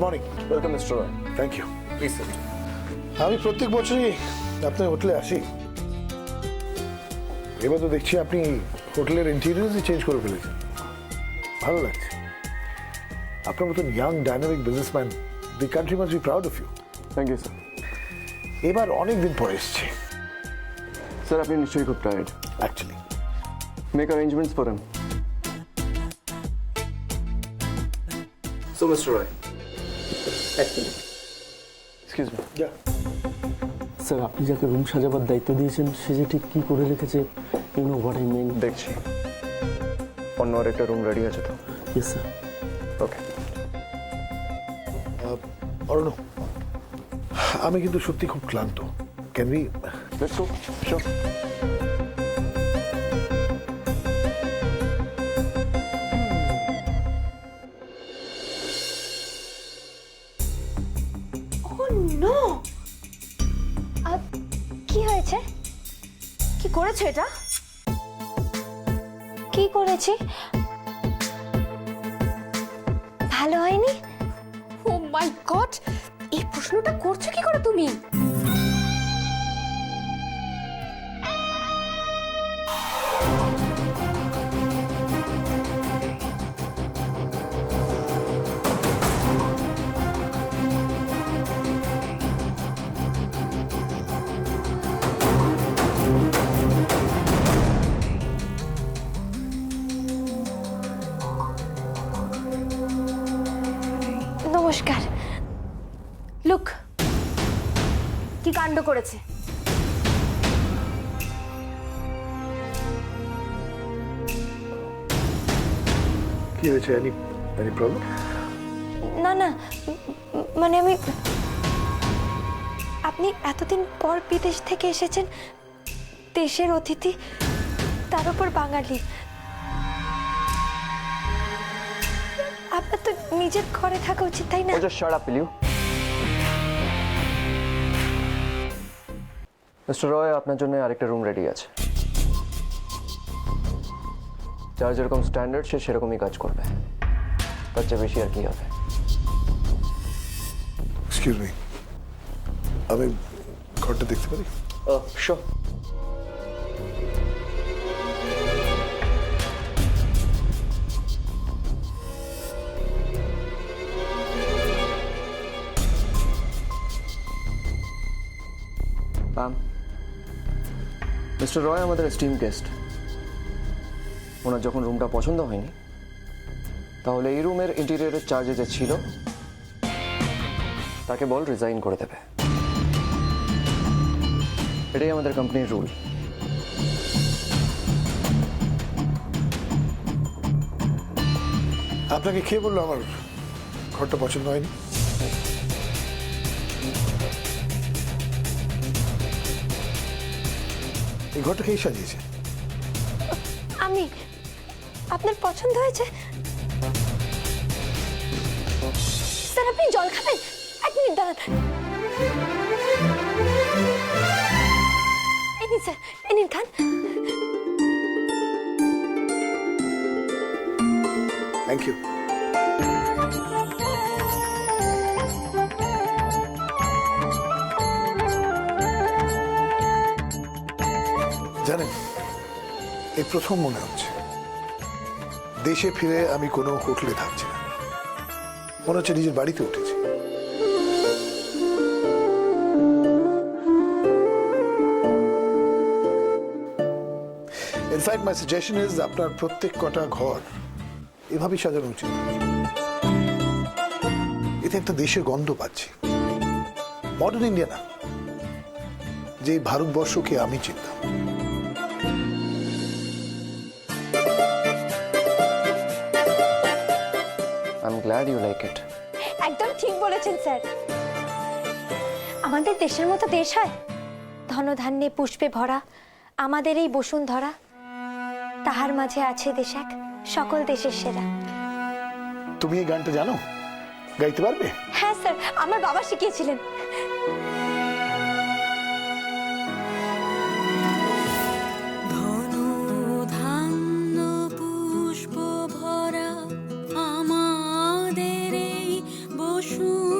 Good morning welcome mister Roy thank you please আমি প্রত্যেক বছরই আপনার হোটেলে আসি। এবার তো দেখছি আপনি হোটেলের ইন্টেরিয়রই চেঞ্জ করে ফেলেছেন। ভালো লাগছে। আপনার মতন young dynamic businessman the country must be proud of you thank you sir এবার অনেক দিন পরে এসছে। স্যার আপনি নিশ্চয়ই খুব tired actually make arrangements for him so mister Roy excuse me sir আপনি যাকে রুম সাজাবার দায়িত্ব দিয়েছেন সে যে ঠিক কী করে রেখেছে you know what I mean দেখছি। অন্য আরেকটা রুম রেডি আছে তো। ইয়েস স্যার ওকে অরণ্য আমি কিন্তু সত্যি খুব ক্লান্ত। Can be let's go sure কি হয়েছে? কি করেছ এটা? কি করেছি? ভালো হয়নি? ও মাই গড এই প্রশ্নটা করছ কি করে তুমি? কাণ্ড করেছে। কি হয়েছে? এনি এনি প্রবলেম না না মানে আমি আপনি এতদিন পর বিদেশ থেকে এসেছেন দেশের অতিথি তার উপর বাঙালি। আপনার তো নিজের ঘরে থাকা উচিত তাই না? ও just shut up mister Roy আপনার জন্য আরেকটা রুম রেডি আছে। যার যেরকম স্ট্যান্ডার্ড সে সেরকমই কাজ করবে। তার চেয়ে বেশি আর কি হবে? এক্সকিউজ মি আমি ঘরটা দেখতে পারি? শিওর মিস্টার রয় আমাদের স্টিম গেস্ট ওনার যখন রুমটা পছন্দ হয়নি, তাহলে এই রুমের ইন্টেরিয়রের চার্জে যে ছিল, তাকে বল রিজাইন করে দেবে। এটাই আমাদের কোম্পানির রুল আপনাকে কে বলল আমার ঘরটা পছন্দ হয়নি? এই ঘরটা কে সাজিয়েছে? আমি। আপনার পছন্দ হয়েছে? স্যার আপনি জল খাবেন? এক মিনিট দাঁড়ান। এই নিন স্যার এই নিন খান। থ্যাংক ইউ জানেন, এই প্রথম মনে হচ্ছে। দেশে ফিরে আমি কোনো হোটেলে থাকছি না। মনে হচ্ছে নিজের বাড়িতে উঠেছি। ইনফ্যাক্ট মাই সাজেশন ইজ আপনার প্রত্যেক কটা ঘর এভাবেই সাজানো উচিত। এতে একটা দেশের গন্ধ পাচ্ছি। মডার্ন ইন্ডিয়া না যে ভারতবর্ষকে আমি চিনতাম। গ্ল্যাড ইউ লাইক ইট একদম ঠিক বলেছেন স্যার। আমাদের দেশের মতো দেশ হয়। ধনধান্যে পুষ্পে ভরা আমাদের এই বসুন্ধরা। তাহার মাঝে আছে দেশ এক সকল দেশের সেরা। তুমি এই গানটা জানো? গাইতে পারবে? হ্যাঁ স্যার। আমার বাবা শিখিয়েছিলেন। 树。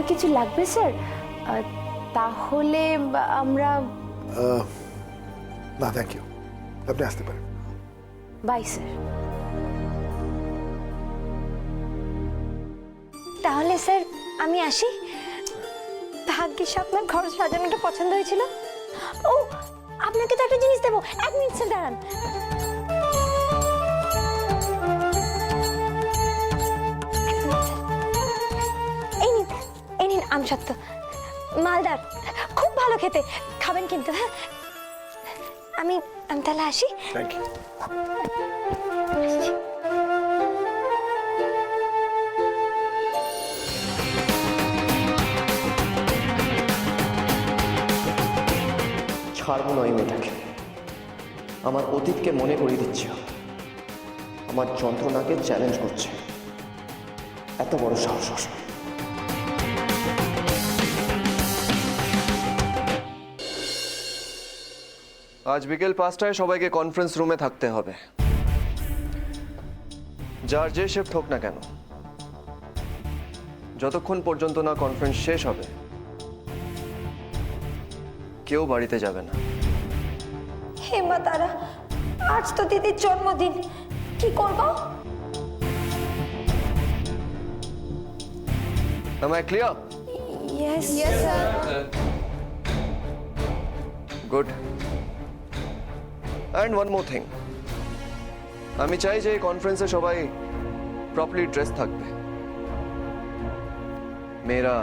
আর কিছু লাগবে স্যার? তাহলে আমরা না থ্যাংক ইউ আপনি আসতে পারেন। By sir. তাহলে স্যার আমি আসি। ভাগ্যিস আপনার ঘর সাজানোটা পছন্দ হয়েছিল। ও আপনাকে তো একটা জিনিস দেবো। এক মিনিট স্যার দাঁড়ান। নিন আমসত্ত্ব মালদার খুব ভালো খেতে। খাবেন কিন্তু হ্যাঁ? আমি আমি তাহলে আসি। থ্যাংক ইউ আসছি। ছাড়বো না ওই মেয়েটাকে। আমার অতীতকে মনে করিয়ে দিচ্ছে। আমার যন্ত্রণাকে চ্যালেঞ্জ করছে। এত বড় সাহস আজ বিকেল পাঁচটায় সবাইকে কনফারেন্স রুমে থাকতে হবে। যার যে শিফট হোক না কেন যতক্ষণ পর্যন্ত না কনফারেন্স শেষ হবে কেউ বাড়িতে যাবে না। হে মা তারা আজ তো দিদির জন্মদিন কি করব? Am I clear? Yes yes sir good and one more thing আমি চাই যে এই কনফারেন্সে সবাই প্রপারলি ড্রেস থাকবে মেয়েরা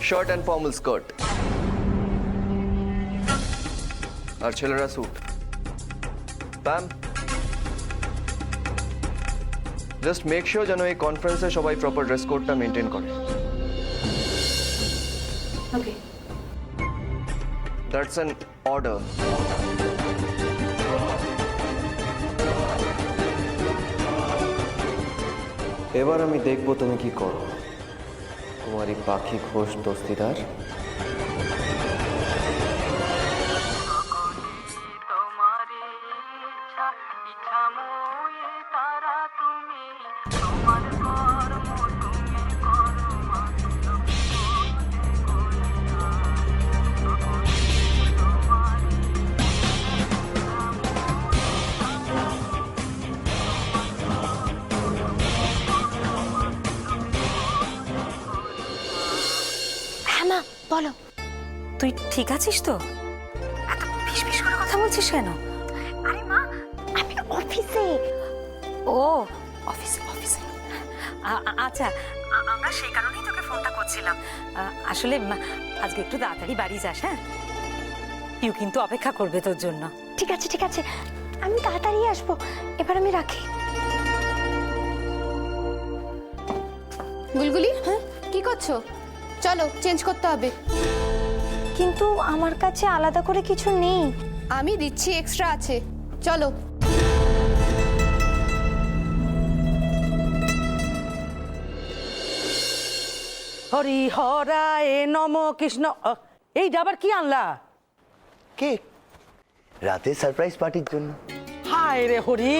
শার্ট অ্যান্ড ফর্মাল স্কার্ট আর ছেলেরা suit pant just make sure যেন এই কনফারেন্সে সবাই প্রপার ড্রেস কোডটা মেনটেন করে ওকে দ্যাটস অ্যান অর্ডার এবার আমি দেখব তুমি কি করো। তোমার তোমারই পাখি ঘোষ দস্তিদার। তুই ঠিক আছিস তো? এত ফিসফিস করে কথা বলছিস কেন? আরে মা আমি অফিসে। ও অফিসে অফিসে। আ- আ- আচ্ছা আমরা সেই কারণেই তোকে ফোনটা করছিলাম। আসলে মা, আজকে একটু তাড়াতাড়ি বাড়ি যাস হ্যাঁ? ইউ কিন্তু অপেক্ষা করবে তোর জন্য। ঠিক আছে ঠিক আছে। আমি তাড়াতাড়ি আসব। এবার আমি রাখি। গুলগুলি হ্যাঁ? কি করছ? চলো চেঞ্জ করতে হবে। কিন্তু আমার কাছে আলাদা করে কিছু নেই। আমি দিচ্ছি এক্সট্রা আছে। চলো। হরি হরায় নম কৃষ্ণ আহ, এইটা আবার কি আনলা? কেক রাতে সারপ্রাইজ পার্টির জন্য। হায় রে হরি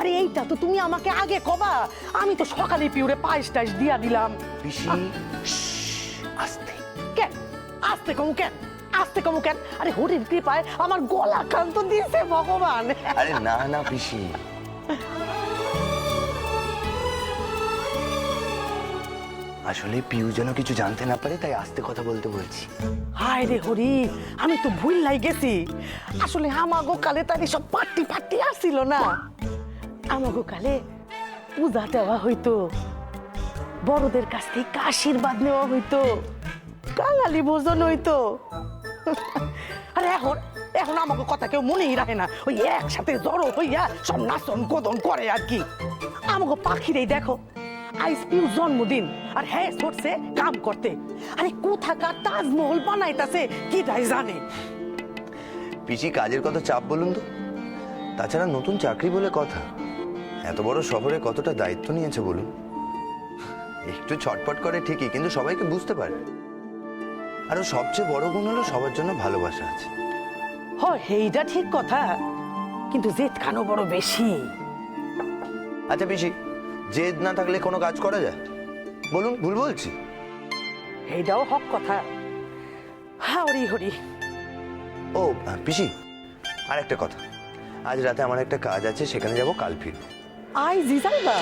আরে এইটা তো তুমি আমাকে আগে কবা। আমি তো সকালে পিউরে পায়েস টাইস দিয়া দিলাম। পিসি আসতে। কেন আস্তে কমু কেন? আস্তে কমু কেন? আরে হরির কৃপায় আমার গলা কান্ত দিয়েছে ভগবান। আরে না না পিসি। আসলে পিউ যেন কিছু জানতে না পারে তাই আস্তে কথা বলতে বলছি। হায় রে হরি আমি তো ভুল লাই গেছি। আসলে আমাগো কালে তার সব পার্টি পার্টি আসছিল না। আমাগো কালে পূজা দেওয়া হইতো। বড়দের কাছ থেকে আশীর্বাদ নেওয়া হইতো। কাঙালি ভোজন হইতো আরে এখন এখন আমাকে কথা কেউ মনেই রাখে না। ওই একসাথে জড়ো হইয়া সব নাচন কদন করে আর কি। আমাকে পাখিরেই দেখো, আইস পিউ জন্মদিন, আর হ্যাঁ ছড়ছে কাম করতে। আরে কোথাকার তাজমহল বানাইতাছে, কি তাই জানে? পিসি কাজের কত চাপ বলুন তো। তাছাড়া নতুন চাকরি বলে কথা। এত বড় শহরে কতটা দায়িত্ব নিয়েছে বলুন? একটু ছটপট করে ঠিকই, কিন্তু সবাইকে বুঝতে পারে। আর ওর সবচেয়ে বড় গুণ হলো সবার জন্য ভালোবাসা আছে। হ এইটা ঠিক কথা কিন্তু জেদ খানো বড় বেশি। আচ্ছা পিসি জেদ না থাকলে কোনো কাজ করা যায়? বলুন ভুল বলছি? এইটাও হক কথা। হাওড়ি হরি ও আহ, পিসি আর একটা কথা। আজ রাতে আমার একটা কাজ আছে সেখানে যাব কাল ফিরবো। আই জি যাইবা